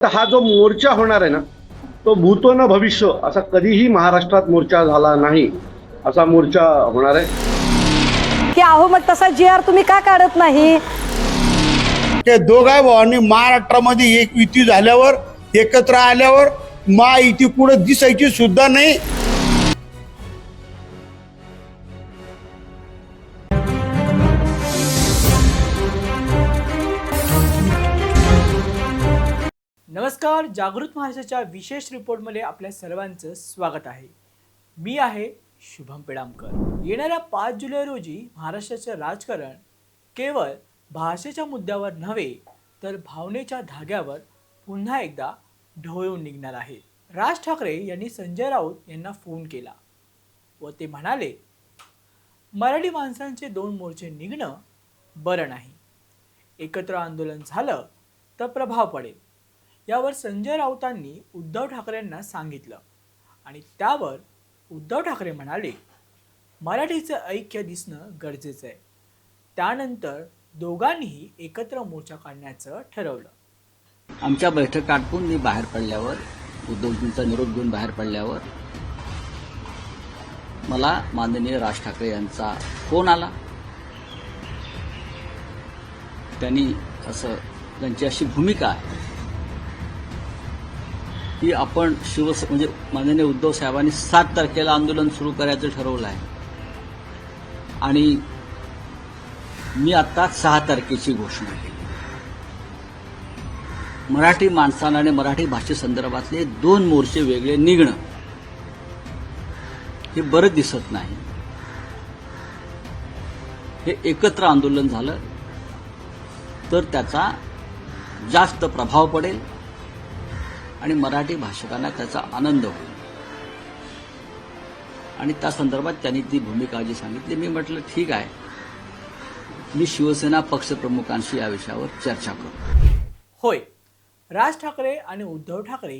तर हा जो मोर्चा होणार आहे ना तो भूतो न भविष्य असा कधीही महाराष्ट्रात मोर्चा झाला नाही असा मोर्चा होणार आहे. की अहो मग तसा जी आर तुम्ही का काढत नाही? ते दोघा भावांनी महाराष्ट्रामध्ये एक युती झाल्यावर एकत्र आल्यावर मा युती पुढे दिसायची सुद्धा नाही. नमस्कार जागृत महाराष्ट्राच्या विशेष रिपोर्टमध्ये आपल्या सर्वांचं स्वागत आहे. मी आहे शुभम पेडामकर येणाऱ्या पाच जुलै रोजी महाराष्ट्राचं राजकारण केवळ भाषेच्या मुद्द्यावर नव्हे तर भावनेच्या धाग्यावर पुन्हा एकदा ढवळून निघणार आहे. राज ठाकरे यांनी संजय राऊत यांना फोन केला व ते म्हणाले मराठी माणसांचे दोन मोर्चे निघणं बरं नाही. एकत्र आंदोलन झालं तर प्रभाव पडेल. यावर संजय राऊतांनी उद्धव ठाकरेंना सांगितलं. आणि त्यावर उद्धव ठाकरे म्हणाले मराठीचं ऐक्य दिसणं गरजेचं आहे. त्यानंतर दोघांनीही एकत्र मोर्चा काढण्याचं ठरवलं. आमच्या बैठक आटपून मी बाहेर पडल्यावर उद्धवजींचा निरोप घेऊन बाहेर पडल्यावर मला माननीय राज ठाकरे यांचा फोन आला. त्यांनी असं त्यांची अशी भूमिका आहे. की आपण शिवस म्हणजे माननीय उद्धव साहेबांनी सात तारखेला आंदोलन सुरू करायचं ठरवलं आहे आणि मी आता सहा तारखेची घोषणा केली. मराठी माणसानं आणि मराठी भाषेसंदर्भातले दोन मोर्चे वेगळे निघणं हे बरं दिसत नाही. हे एकत्र आंदोलन झालं तर त्याचा जास्त प्रभाव पडेल. आणि मराठी भाषकांना त्याचा आनंद होईल. आणि त्या संदर्भात त्यांनी ती भूमिका जी सांगितली मी म्हटलं ठीक आहे. मी शिवसेना पक्षप्रमुखांशी या विषयावर चर्चा करतो होय. राज ठाकरे आणि उद्धव ठाकरे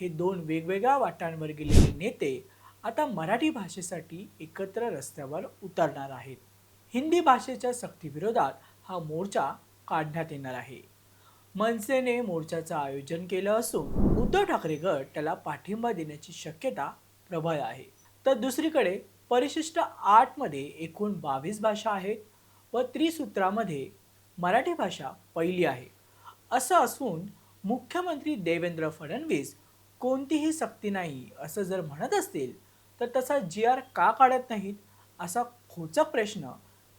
हे दोन वेगवेगळ्या वाटांवर गेलेले नेते आता मराठी भाषेसाठी एकत्र रस्त्यावर उतरणार आहेत. हिंदी भाषेच्या सक्तीविरोधात हा मोर्चा काढण्यात येणार आहे. मनसेने मोर्चाचं आयोजन केलं असून उद्धव ठाकरे गट त्याला पाठिंबा देण्याची शक्यता प्रबळ आहे. तर दुसरीकडे परिशिष्ट आठमध्ये एकूण बावीस भाषा आहेत व त्रिसूत्रामध्ये मराठी भाषा पहिली आहे. असं असून मुख्यमंत्री देवेंद्र फडणवीस कोणतीही सक्ती नाही असं जर म्हणत असतील तर तसा जी आर का काढत नाहीत असा खोचक प्रश्न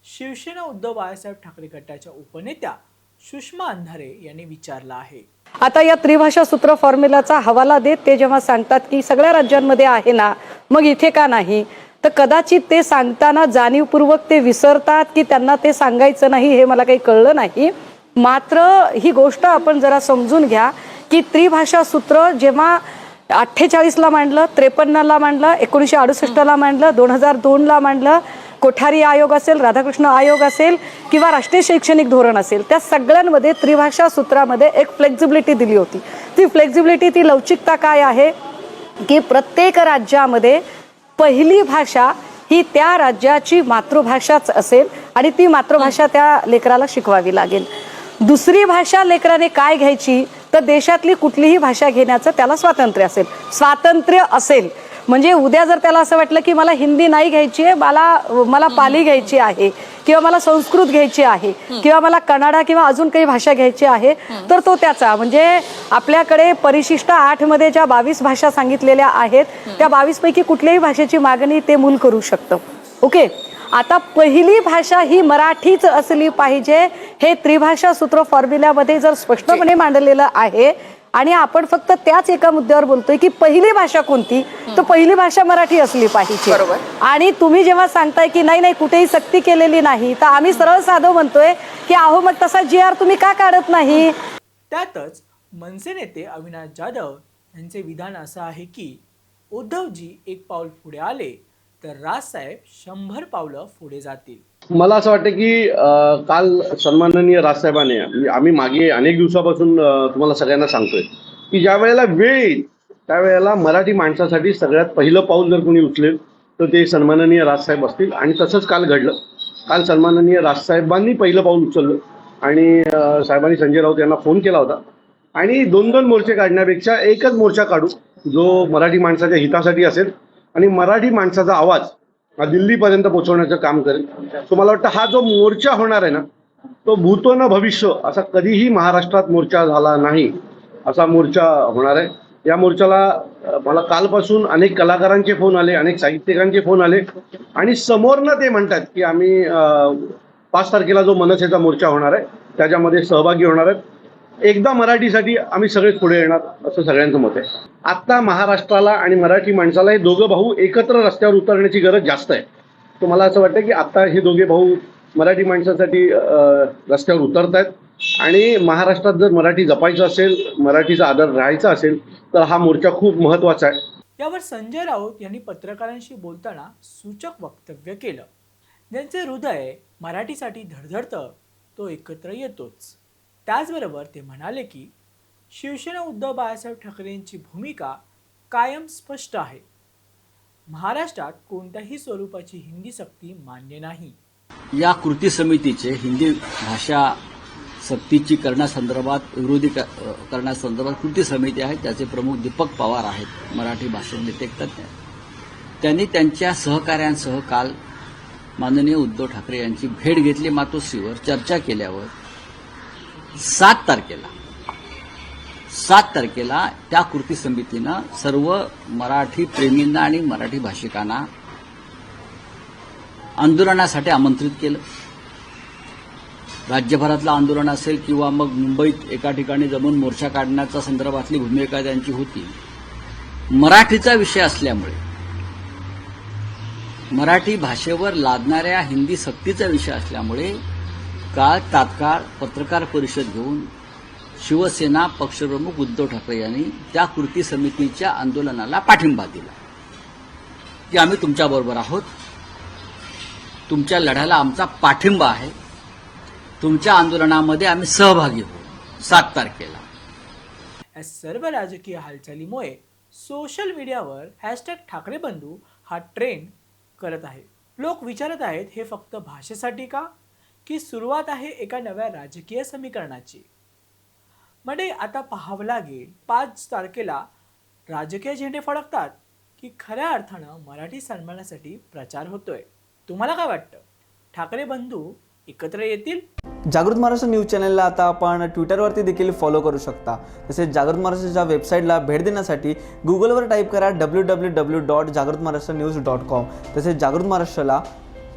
शिवसेना उद्धव बाळासाहेब ठाकरे गटाच्या उपनेत्या सुषमा अंधारे यांनी विचारला आहे. आता या त्रिभाषा सूत्र फॉर्म्युलाचा हवाला देत ते जेव्हा सांगतात की सगळ्या राज्यांमध्ये आहे ना मग इथे का नाही? तर कदाचित ते सांगताना जाणीवपूर्वक ते विसरतात की त्यांना ते सांगायचं नाही हे मला काही कळलं नाही. मात्र ही गोष्ट आपण जरा समजून घ्या की त्रिभाषा सूत्र जेव्हा अठ्ठेचाळीसला मांडलं त्रेपन्नला मांडलं एकोणीसशे अडुसष्टला मांडलं दोन हजार दोनला मांडलं कोठारी आयोग असेल राधाकृष्ण आयोग असेल किंवा राष्ट्रीय शैक्षणिक धोरण असेल त्या सगळ्यांमध्ये त्रिभाषा सूत्रामध्ये एक फ्लेक्झिबिलिटी दिली होती. ती फ्लेक्झिबिलिटी ती लवचिकता काय आहे? की प्रत्येक राज्यामध्ये पहिली भाषा ही त्या राज्याची मातृभाषाच असेल आणि ती मातृभाषा त्या लेकराला शिकवावी लागेल. दुसरी भाषा लेकराने काय घ्यायची? तर देशातली कुठलीही भाषा घेण्याचं त्याला स्वातंत्र्य असेल. स्वातंत्र्य असेल. म्हणजे उद्या जर त्याला असं वाटलं की मला हिंदी नाही घ्यायची आहे मला मला पाली घ्यायची आहे किंवा मला संस्कृत घ्यायची आहे किंवा मला कन्नडा किंवा अजून काही भाषा घ्यायची आहे तर तो त्याचा. म्हणजे आपल्याकडे परिशिष्ट आठमध्ये ज्या बावीस भाषा सांगितलेल्या आहेत त्या बावीस पैकी कुठल्याही भाषेची मागणी ते मूल करू शकतं. ओके? आता पहिली भाषा ही मराठीच असली पाहिजे. हे त्रिभाषा सूत्र फॉर्म्युल्यामध्ये जर स्पष्टपणे मांडलेलं आहे आणि आपण फक्त त्याच एका मुद्द्यावर बोलतोय की पहिली भाषा कोणती? तर पहिली भाषा मराठी असली पाहिजे. आणि तुम्ही जेव्हा सांगताय की नाही नाही कुठेही सक्ती केलेली नाही तर आम्ही सरळ साधं म्हणतोय की अहो मग तसा जी आर तुम्ही का काढत नाही? त्यातच मनसे नेते अविनाश जाधव यांचे विधान असं आहे की उद्धवजी एक पाऊल पुढे आले तर राजसाहेब शंभर पावलं पुढे जातील. मला असं वाटतं की काल सन्माननीय राजसाहेबाने आम्ही मागे अनेक दिवसापासून तुम्हाला सगळ्यांना सांगतोय की ज्या वेळेला वेळ येईल त्यावेळेला मराठी माणसासाठी सगळ्यात पहिलं पाऊल जर कोणी उचलेल तर ते सन्माननीय राजसाहेब असतील. आणि तसंच काल घडलं. काल सन्माननीय राजसाहेबांनी पहिलं पाऊल उचललं. आणि साहेबांनी संजय राऊत यांना फोन केला होता. आणि दोन दोन मोर्चे काढण्यापेक्षा एकच मोर्चा काढू जो मराठी माणसाच्या हितासाठी असेल. आणि मराठी माणसाचा आवाज दिल्लीपर्यंत पोहोचवण्याचं काम करेल. तो मला वाटतं हा जो मोर्चा होणार आहे ना तो भूतो ना भविष्य असा कधीही महाराष्ट्रात मोर्चा झाला नाही असा मोर्चा होणार आहे. या मोर्चाला मला कालपासून अनेक कलाकारांचे फोन आले अनेक साहित्यिकांचे फोन आले आणि समोरनं ते म्हणतात की आम्ही पाच तारखेला जो मनसेचा मोर्चा होणार आहे त्याच्यामध्ये सहभागी होणार आहेत. एकदा मराठीसाठी आम्ही सगळे पुढे येणार असं सगळ्यांचं मत आहे. आत्ता महाराष्ट्राला आणि मराठी माणसाला हे दोघं भाऊ एकत्र रस्त्यावर उतरण्याची गरज जास्त आहे. तर मला असं वाटतं की आत्ता हे दोघे भाऊ मराठी माणसासाठी रस्त्यावर उतरत आहेत आणि महाराष्ट्रात जर मराठी जपायचं असेल मराठीचा आदर राहायचा असेल तर हा मोर्चा खूप महत्त्वाचा आहे. यावर संजय राऊत यांनी पत्रकारांशी बोलताना सूचक वक्तव्य केलं. ज्यांचे हृदय मराठीसाठी धडधडतं तो एकत्र येतोच. त्याचबरोबर ते म्हणाले की शिवसेना उद्धव बाळासाहेब ठाकरेंची भूमिका कायम स्पष्ट आहे. महाराष्ट्रात कोणत्याही स्वरूपाची हिंदी सक्ती मान्य नाही. या कृती समितीचे हिंदी भाषा सक्तीची करण्यासंदर्भात विरोधी क- करण्यासंदर्भात कृती समिती आहे. त्याचे प्रमुख दीपक पवार आहेत मराठी भाषेतले ते एक तज्ज्ञ त्यांनी त्यांच्या सहकाऱ्यांसह काल माननीय उद्धव ठाकरे यांची भेट घेतली. मातोश्रीवर चर्चा केल्यावर सात तारखेला. सात तारखेला त्या कृती समितीनं सर्व मराठी प्रेमींना आणि मराठी भाषिकांना आंदोलनासाठी आमंत्रित केलं. राज्यभरातलं आंदोलन असेल किंवा मग मुंबईत एका ठिकाणी जमून मोर्चा काढण्याच्या संदर्भातली भूमिका त्यांची होती. मराठीचा विषय असल्यामुळे मराठी भाषेवर लादणाऱ्या हिंदी सक्तीचा विषय असल्यामुळे काल तात्काळ पत्रकार परिषद घेऊन शिवसेना पक्षप्रमुख उद्धव ठाकरे यांनी त्या कृती समितीच्या आंदोलनाला पाठिंबा दिला. की आम्ही तुमच्याबरोबर आहोत. तुमच्या लढ्याला आमचा पाठिंबा आहे. तुमच्या आंदोलनामध्ये आम्ही सहभागी होऊ. सात तारखेला. या सर्व राजकीय हालचालीमुळे सोशल मीडियावर हॅशटॅग ठाकरे बंधू हा ट्रेंड करत आहे. लोक विचारत आहेत हे फक्त भाषेसाठी का? की सुरुवात आहे एका नव्या राजकीय समीकरणाची. म्हणजे आता पाहावं लागेल पाच तारखेला राजकीय झेंडे फडकतात की खऱ्या अर्थानं मराठी सन्मानासाठी प्रचार होतोय. तुम्हाला काय वाटतं? ठाकरे बंधू एकत्र येतील? जागृत महाराष्ट्र न्यूज चॅनलला आता आपण ट्विटरवरती देखील फॉलो करू शकता. तसेच जागृत महाराष्ट्राच्या वेबसाईटला भेट देण्यासाठी गुगलवर टाईप करा डब्ल्यू डब्ल्यू डब्ल्यू डॉट जागृत महाराष्ट्र न्यूज डॉट कॉम तसेच जागृत महाराष्ट्राला